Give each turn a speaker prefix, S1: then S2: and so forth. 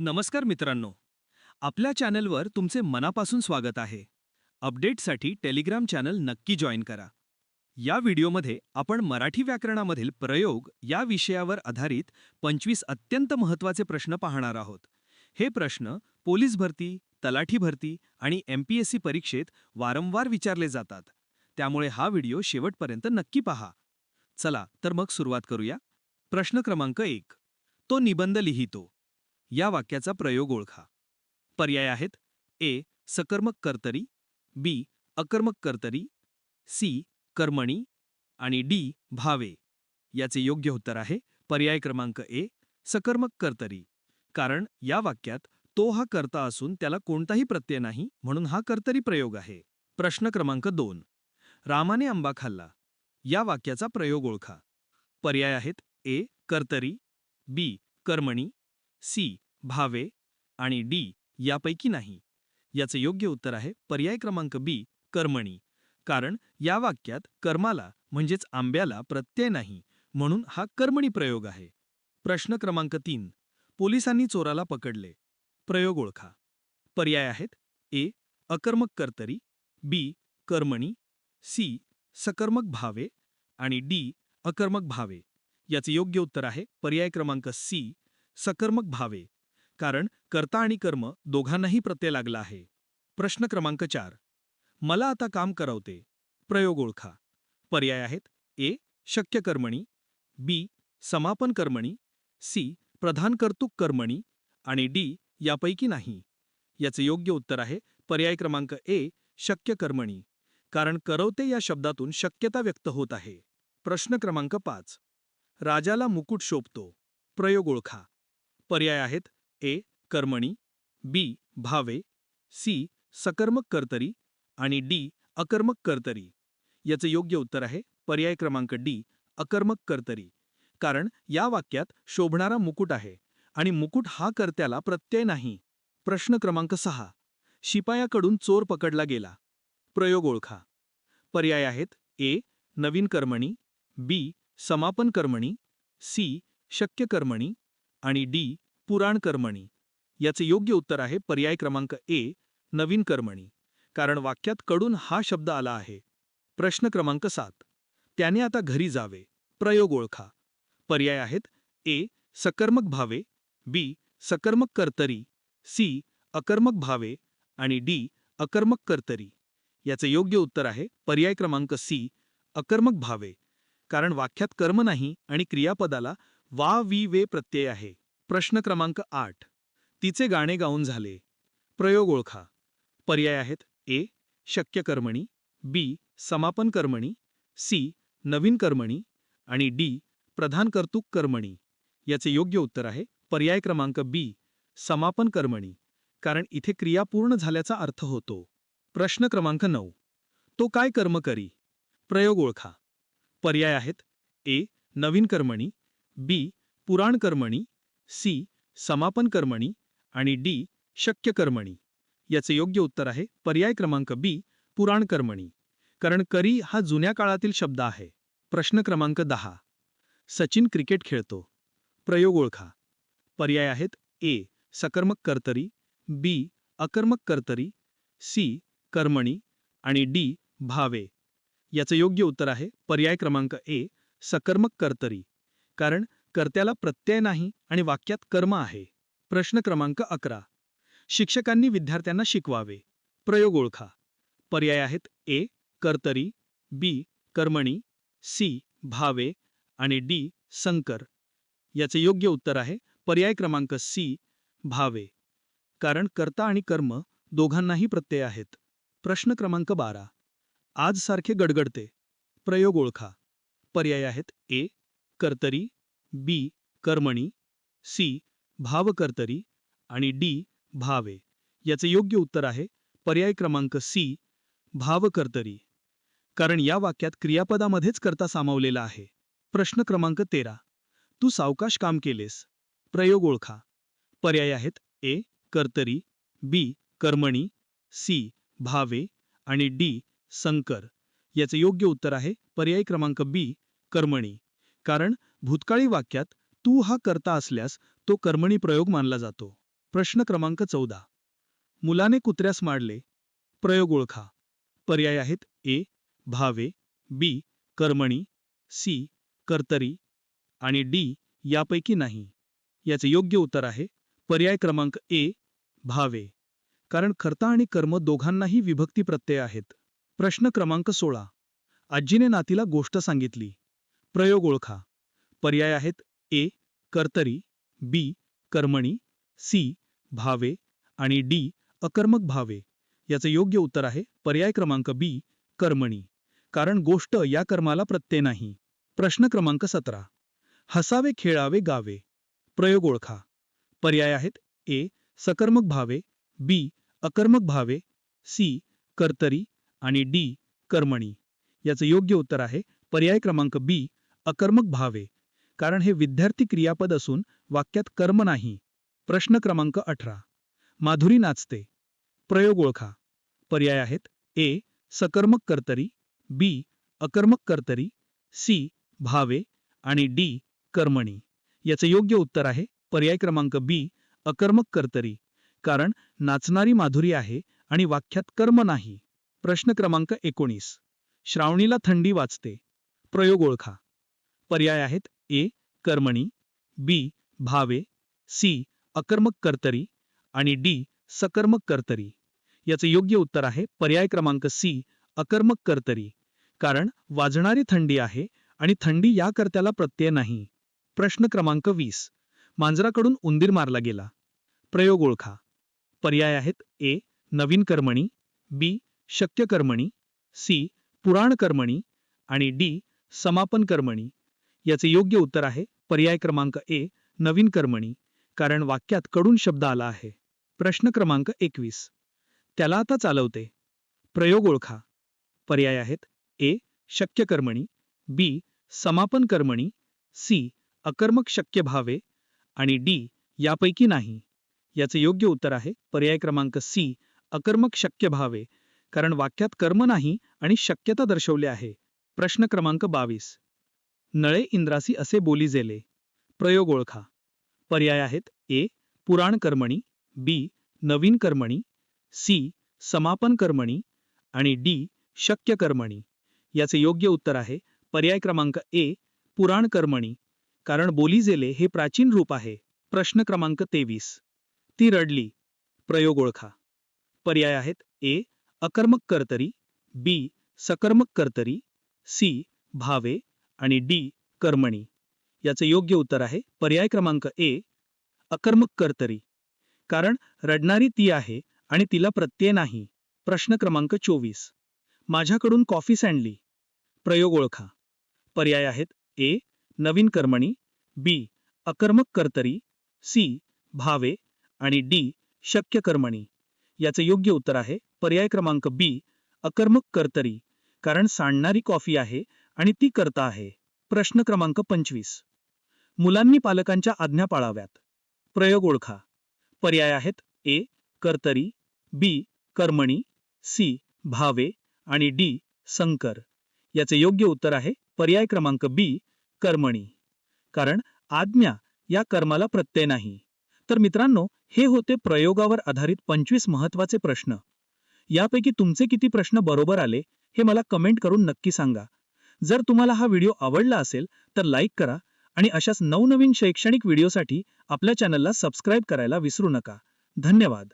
S1: नमस्कार मित्रांनो. आपल्या चॅनलवर तुमचे मनापासून स्वागत आहे. अपडेटसाठी टेलिग्राम चॅनल नक्की जॉईन करा. या व्हिडिओमध्ये आपण मराठी व्याकरणामधील प्रयोग या विषयावर आधारित पंचवीस अत्यंत महत्त्वाचे प्रश्न पाहणार आहोत. हे प्रश्न पोलीस भरती तलाठी भरती आणि एम पी एस सी परीक्षेत वारंवार विचारले जातात. त्यामुळे हा व्हिडिओ शेवटपर्यंत नक्की पहा. चला तर मग सुरुवात करूया. प्रश्न क्रमांक एक. तो निबंध लिहितो. या वाक्याचा प्रयोग ओळखा. पर्याय आहेत. ए. सकर्मक कर्तरी. बी. अकर्मक कर्तरी. सी. कर्मणी. आणि डी. भावे. याचे योग्य उत्तर आहे पर्याय क्रमांक ए. सकर्मक कर्तरी. कारण या वाक्यात तो हा कर्ता असून त्याला कोणताही प्रत्यय नाही म्हणून हा कर्तरी प्रयोग आहे. प्रश्न क्रमांक दोन. रामाने आंबा खाल्ला. या वाक्याचा प्रयोग ओळखा. पर्याय आहेत. ए. कर्तरी. बी. कर्मणी. सी भावे आणि डी यापैकी नाही. याचे योग्य उत्तर आहे पर्याय क्रमांक बी कर्मणी. कारण या वाक्यात कर्माला म्हणजेच आंब्याला प्रत्यय नाही म्हणून हा कर्मणी प्रयोग आहे. प्रश्न क्रमांक तीन पोलिसांनी चोराला पकडले. प्रयोग ओळखा. पर्याय आहेत ए अकर्मक कर्तरी बी कर्मणी सी सकर्मक भावे आणि डी अकर्मक भावे. याचे योग्य उत्तर आहे पर्याय क्रमांक सी सकर्मक भावे. कारण कर्ता आणि कर्म दोघांनाही प्रत्यय लागला आहे. प्रश्न क्रमांक चार. मला आता काम करवते. प्रयोग ओळखा. पर्याय आहेत. ए. शक्य कर्मणी. बी. समापन कर्मणी. सी. प्रधान कर्तुक कर्मणी. आणि डी. यापैकी नाही. याचे योग्य उत्तर आहे पर्याय क्रमांक ए. शक्य कर्मणी. कारण करवते या शब्दातून शक्यता व्यक्त होत आहे. प्रश्न क्रमांक पाच. राजाला मुकुट शोभतो. प्रयोग ओळखा. पर्याय आहेत. ए. कर्मणी. बी भावे. सी सकर्मक कर्तरी. आणि डी अकर्मक कर्तरी. याचं योग्य उत्तर आहे पर्याय क्रमांक डी अकर्मक कर्तरी. कारण या वाक्यात शोभणारा मुकुट आहे आणि मुकुट हा कर्त्याला प्रत्यय नाही. प्रश्न क्रमांक सहा. शिपायाकडून चोर पकडला गेला. प्रयोग ओळखा. पर्याय आहेत. ए. नवीन कर्मणी. बी समापन कर्मणी. सी शक्य कर्मणी. आणि डी पुराण कर्मणी. याचे योग्य उत्तर आहे पर्याय क्रमांक ए नवीन कर्मणी. कारण वाक्यात कडून हा शब्द आला आहे. प्रश्न क्रमांक सात. त्याने आता घरी जावे. प्रयोग ओळखा. पर्याय आहेत ए सकर्मक भावे बी सकर्मक कर्तरी सी अकर्मक भावे आणि डी अकर्मक कर्तरी. याचे योग्य उत्तर आहे पर्याय क्रमांक सी अकर्मक भावे. कारण वाक्यात कर्म नाही आणि क्रियापदाला वा वी वे प्रत्यय आहे. प्रश्न क्रमांक आठ. तिचे गाणे गाऊन झाले. प्रयोग ओळखा. पर्याय आहेत. ए. शक्य कर्मणी. बी. समापन कर्मणी. सी. नवीन कर्मणी. आणि डी. प्रधान कर्तुक कर्मणी. याचे योग्य उत्तर आहे. पर्याय क्रमांक बी. समापन कर्मणी. कारण इथे क्रिया पूर्ण झाल्याचा अर्थ होतो. प्रश्न क्रमांक नऊ. तो काय कर्म करी? प्रयोग ओळखा. पर्याय आहेत. ए. नवीन कर्मणी. बी पुराण कर्मणी सी समापन कर्मणी आणि डी शक्य कर्मणी याचे योग्य उत्तर आहे पर्याय क्रमांक बी पुराण कर्मणी कारण करी हा जुन्या काळातील शब्द आहे. प्रश्न क्रमांक दहा. सचिन क्रिकेट खेळतो. प्रयोग ओळखा. पर्याय आहेत ए सकर्मक कर्तरी बी अकर्मक कर्तरी सी कर्मणी आणि डी भावे. याचं योग्य उत्तर आहे पर्याय क्रमांक ए सकर्मक कर्तरी. कारण कर्त्याला प्रत्यय नाही आणि वाक्यात कर्म आहे. प्रश्न क्रमांक अकरा. शिक्षकांनी विद्यार्थ्यांना शिकवावे. प्रयोग ओळखा. पर्याय आहेत ए. कर्तरी बी. कर्मणी सी. भावे आणि डी. संकर. याचे योग्य उत्तर आहे पर्याय क्रमांक सी. भावे. कारण कर्ता आणि कर्म दोघांनाही प्रत्यय आहेत. प्रश्न क्रमांक बारा. आज सारखे गडगडते. प्रयोग ओळखा. पर्याय आहेत ए. कर्तरी बी कर्मणी सी भावकर्तरी आणि डी भावे. याचे योग्य उत्तर आहे पर्याय क्रमांक सी भावकर्तरी. कारण या वाक्यात क्रियापदामध्येच कर्ता सामावलेला आहे. प्रश्न क्रमांक तेरा. तू सावकाश काम केलेस. प्रयोग ओळखा. पर्याय आहेत ए कर्तरी बी कर्मणी सी भावे आणि डी संकर. याचे योग्य उत्तर आहे पर्याय क्रमांक बी कर्मणी. कारण भूतकाळी वाक्यात तू हा करता असल्यास तो कर्मणी प्रयोग मानला जातो. प्रश्न क्रमांक चौदा. मुलाने कुत्र्यास मारले. प्रयोग ओळखा. पर्याय आहेत ए. भावे बी. कर्मणी सी. कर्तरी आणि डी. यापैकी नाही. याचे योग्य उत्तर आहे पर्याय क्रमांक ए. भावे. कारण कर्ता आणि कर्म दोघांनाही विभक्ती प्रत्यय आहेत. प्रश्न क्रमांक सोळा. आजीने नातीला गोष्ट सांगितली. प्रयोग ओळखा. पर्याय आहेत ए कर्तरी बी कर्मणी सी भावे आणि डी अकर्मक भावे. याचं योग्य उत्तर आहे पर्याय क्रमांक बी कर्मणी. कारण गोष्ट या कर्माला प्रत्यय नाही. प्रश्न क्रमांक सतरा. हसावे खेळावे गावे. प्रयोग ओळखा. पर्याय आहेत ए सकर्मक भावे बी अकर्मक भावे सी कर्तरी आणि डी कर्मणी. याचं योग्य उत्तर आहे पर्याय क्रमांक बी अकर्मक भावे. कारण हे विद्यार्थी क्रियापद असून वाक्यात कर्म नाही. प्रश्न क्रमांक अठरा. माधुरी नाचते. प्रयोग ओळखा. पर्याय आहेत. ए. सकर्मक कर्तरी. बी. अकर्मक कर्तरी. सी. भावे. आणि डी. कर्मणी. याचे योग्य उत्तर आहे पर्याय क्रमांक बी. अकर्मक कर्तरी. कारण नाचणारी माधुरी आहे आणि वाक्यात कर्म नाही. प्रश्न क्रमांक एकोणीस. श्रावणीला थंडी वाचते प्रयोग ओळखा. पर्याय आहेत. ए. कर्मणी बी. भावे सी. अकर्मक कर्तरी आणि डी. सकर्मक कर्तरी. याचे योग्य उत्तर आहे पर्याय क्रमांक सी. अकर्मक कर्तरी. कारण वाजणारी थंडी आहे आणि थंडी या कर्त्याला प्रत्यय नाही. प्रश्न क्रमांक वीस. मांजराकडून उंदीर मारला गेला. प्रयोग ओळखा. पर्याय आहेत ए. नवीन कर्मणी बी. शक्य कर्मणी सी. पुराण कर्मणी आणि डी. समापन कर्मणी. याचे योग्य उत्तर आहे पर्याय क्रमांक ए नवीन कर्मणी कारण वाक्यात कडून शब्द आला आहे. प्रश्न क्रमांक एकवीस. त्याला आता चालवते. प्रयोग ओळखा. पर्याय आहेत ए शक्य कर्मणी बी समापन कर्मणी सी अकर्मक शक्य भावे आणि डी यापैकी नाही. याचे योग्य उत्तर आहे पर्याय क्रमांक सी अकर्मक शक्य भावे कारण वाक्यात कर्म नाही आणि शक्यता दर्शवली आहे. प्रश्न क्रमांक बावीस. नळे इंद्रासी असे बोली जेले. प्रयोग ओळखा. पर्याय आहेत ए. पुराण कर्मणी बी. नवीन कर्मणी सी. समापन कर्मणी आणि डी. शक्य कर्मणी. याचे योग्य उत्तर आहे पर्याय क्रमांक ए. पुराण कर्मणी. कारण बोलीजेले हे प्राचीन रूप आहे. प्रश्न क्रमांक तेवीस. ती रडली. प्रयोग ओळखा. पर्याय आहेत ए. अकर्मक कर्तरी बी. सकर्मक कर्तरी सी. भावे आणि डी कर्मणी. याचे योग्य उत्तर आहे पर्याय क्रमांक ए अकर्मक कर्तरी. कारण रडणारी ती आहे आणि तिला प्रत्यय नाही. प्रश्न क्रमांक चोवीस. माझ्याकडून कॉफी सांडली. प्रयोग ओळखा. पर्याय आहेत ए नवीन कर्मणी बी अकर्मक कर्तरी सी भावे आणि डी शक्य कर्मणी. याचे योग्य उत्तर आहे पर्याय क्रमांक बी अकर्मक कर्तरी. कारण सांडणारी कॉफी आहे आणि ती करता आहे. प्रश्न क्रमांक पंचवीस. मुलांनी पालकांच्या आज्ञा पाळाव्यात. प्रयोग ओळखा. पर्याय आहेत ए. कर्तरी बी. कर्मणी सी. भावे आणि डी. संकर. याचे योग्य उत्तर आहे पर्याय क्रमांक बी. कर्मणी. कारण आज्ञा या कर्माला प्रत्यय नाही. तर मित्रांनो हे होते प्रयोगावर आधारित पंचवीस महत्त्वाचे प्रश्न. यापैकी तुमचे किती प्रश्न बरोबर आले हे मला कमेंट करून नक्की सांगा. जर तुम्हाला हा व्हिडिओ आवडला असेल तर लाईक करा आणि अशाच नवनवीन शैक्षणिक व्हिडिओसाठी आपल्या चॅनलला सबस्क्राईब करायला विसरू नका. धन्यवाद.